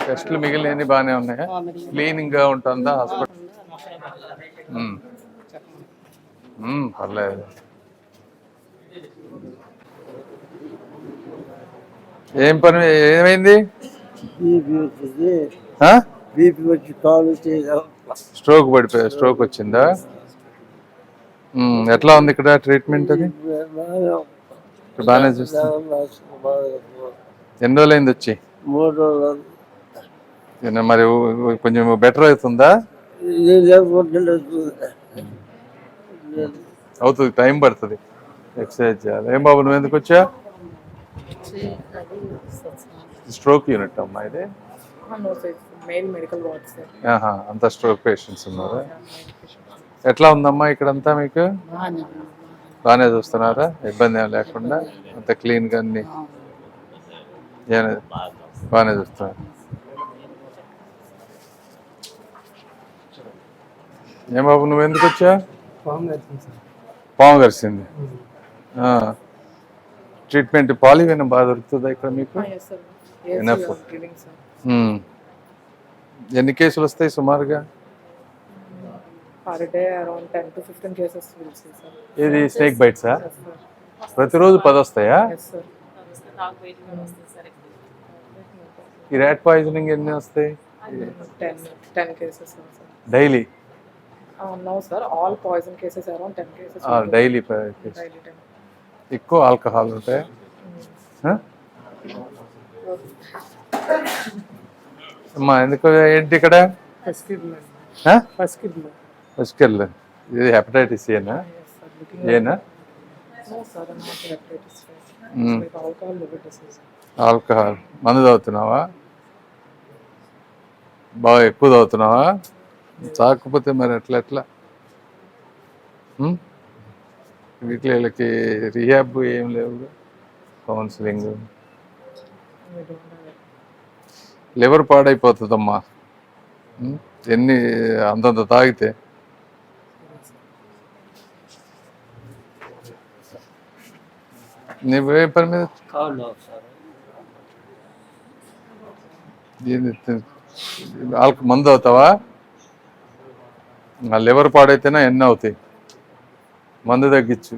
టెస్టులు మిగిలినవి బాగానే ఉన్నాయా? క్లీనింగ్గా ఉంటుందా? హాస్పిటల్ ఉమ్. ఉమ్, పర్లేదు. ఏం పని? ఏమైంది? బీపీ వచ్చి కాలు స్ట్రోక్ పడిపోయా. స్ట్రోక్ వచ్చిందా? ఎట్లా ఉంది ఇక్కడ ట్రీట్మెంట్ అది? బాగానే చూస్తా ఎన్ని రోజులైంది వచ్చి? మూడు రోజులు మరి కొంచెం బెటర్ అవుతుందా? అవుతుంది టైం పడుతుంది. ఎక్సర్సైజ్ చేయాలి. ఏం బాబు నువ్వు ఎందుకు వచ్చా స్ట్రోక్ యూనిట్ అమ్మా ఇది. అంతా స్ట్రోక్ పేషెంట్స్ ఉన్నారు? ఎట్లా ఉందమ్మా ఇక్కడంతా మీకు? బాగానే చూస్తున్నారా? ఇబ్బంది ఏం లేకుండా అంత క్లీన్గా అన్ని బాగానే చూస్తున్నారు. ఏం బాబు నువ్వు ఎందుకు వచ్చా? పాము కరిసింది. ట్రీట్మెంట్ పాలివెన్ బాగా దొరుకుతుందా ఇక్కడ మీకు. ఎన్ని కేసులు వస్తాయి సుమారుగా? Per day around ten to fifteen cases ఇది స్నేక్ బైట్సా సార్ ప్రతిరోజు పది వస్తాయా? ఈ ర్యాట్ పాయిజనింగ్ ఎన్ని వస్తాయి? Ten ten cases sir daily no sir all poison cases around ten cases daily ఎక్కువ ఆల్కహాల్ ఉంటాయి? అమ్మా ఎందుకు ఏంటి ఇక్కడ? ఫస్ట్ ఫస్ట్ ముష్కల్ ఇది హెపటైటిస్ ఏనా ఏనా ఆల్కహాల్ మందు తాగుతున్నావా? బాగా ఎక్కువ తాగుతున్నావా? తాకపోతే మరి ఎట్లా ఎట్లా? ఉమ్? వీటిలో వీళ్ళకి రిహాబ్ ఏం లేవు కౌన్సిలింగ్ లివర్ పాడైపోతుందమ్మా. ఉమ్? ఎన్ని అంతంత తాగితే నువ్వే పని మీద? వాళ్ళకి మందు అవుతావా? ఆ లివర్ పాడైతేనే ఎన్ని అవుతాయి? మందు తగ్గించు